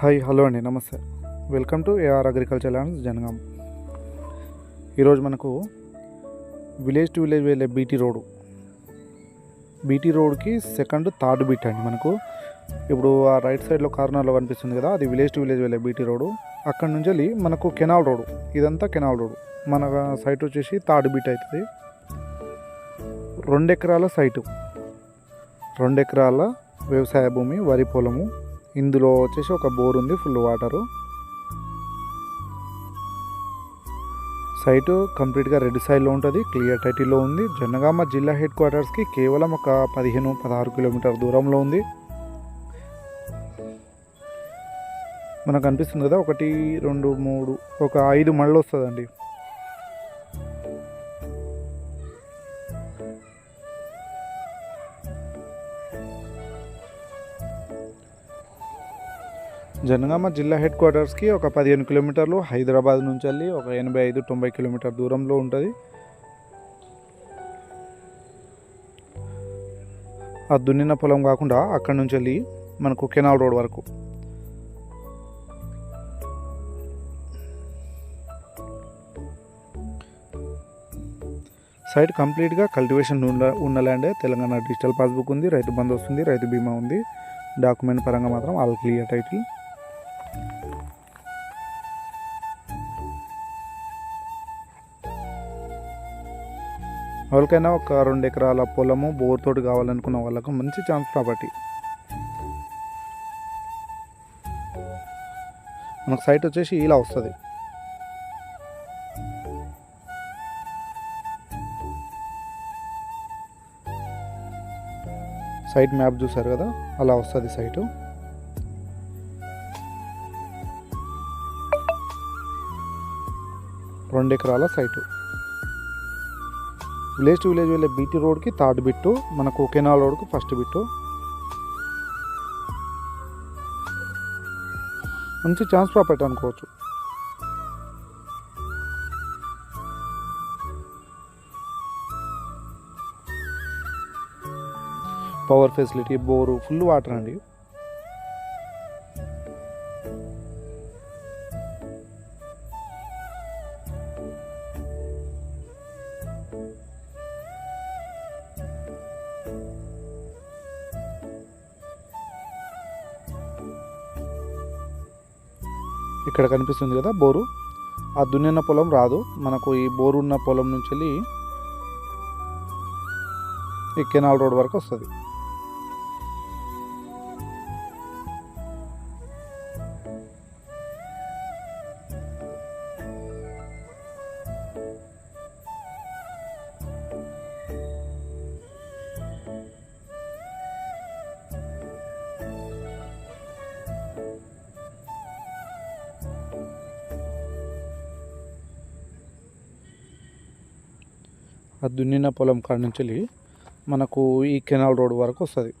Hi hello అండి నమస్తే. Welcome to AR agriculture lands Jangaon. ఈరోజు మనకు విలేజ్ టు విలేజ్ వెళ్ళే బీటీ రోడ్. బీటీ రోడ్కి సెకండ్ థర్డ్ బీట్ అండి మనకు. ఇప్పుడు ఆ రైట్ సైడ్లో కార్నర్లో కనిపిస్తుంది కదా అది విలేజ్ టు విలేజ్ వెళ్ళే బీటీ రోడ్. అక్కడ నుంచి వెళ్ళి మనకు కెనాల్ రోడ్ ఇదంతా కెనాల్ రోడ్. మన సైట్ వచ్చేసి థర్డ్ బీట్ అవుతుంది. రెండు ఎకరాల సైటు. రెండు ఎకరాల వ్యవసాయ భూమి వరి పొలము ఇందులో వచ్చేసి ఒక బోర్ ఉంది ఫుల్ వాటరు సైటు కంప్లీట్గా రెడ్ సైడ్లో ఉంటుంది క్లియర్ టైటిల్లో ఉంది. జనగామ జిల్లా హెడ్ క్వార్టర్స్కి కేవలం ఒక పదిహేను పదహారు కిలోమీటర్ దూరంలో ఉంది. మనకు అనిపిస్తుంది కదా ఒకటి రెండు మూడు ఒక ఐదు మళ్ళీ వస్తుందండి. జనగామ జిల్లా హెడ్ క్వార్టర్స్కి ఒక పదిహేను కిలోమీటర్లు హైదరాబాద్ నుంచి వెళ్ళి ఒక ఎనభై ఐదు తొంభై కిలోమీటర్ దూరంలో ఉంటుంది. ఆ దున్నిన పొలం కాకుండా అక్కడ నుంచి వెళ్ళి మనకు కెనాల్ రోడ్ వరకు. సైట్ కంప్లీట్గా కల్టివేషన్ ఉన్న ఉన్న ల్యాండే. తెలంగాణ డిజిటల్ పాస్బుక్ ఉంది రైతు బంధు వస్తుంది రైతు బీమా ఉంది. డాక్యుమెంట్ పరంగా మాత్రం ఆల్ క్లియర్ టైటిల్. ఎవరికైనా ఒక రెండు ఎకరాల పొలము బోర్ తోటి కావాలనుకున్న వాళ్ళకు మంచి ఛాన్స్ ప్రాపర్టీ మనకు సైట్ వచ్చేసి ఇలా వస్తుంది. సైట్ మ్యాప్ చూసారు కదా? అలా వస్తుంది సైటు రెండు ఎకరాల సైటు విలేజ్ టు విలేజ్ వెళ్ళే బీటీ రోడ్కి థర్డ్ బిట్టు మనకు కెనాల్ రోడ్కి ఫస్ట్ బిట్టు మంచి ఛాన్స్ ప్రాపర్టీ అనుకోవచ్చు. Power facility bore full water అండి. ఇక్కడ కనిపిస్తుంది కదా బోరు. ఆ దున్నిన పొలం రాదు. మనకు ఈ బోరు ఉన్న పొలం నుంచి వెళ్ళి ఈ కెనాల్ రోడ్ వరకు వస్తుంది. ఆ దున్నిన పొలం కాడ నుంచి వెళ్ళి మనకు ఈ కెనాల్ రోడ్ వరకు వస్తుంది.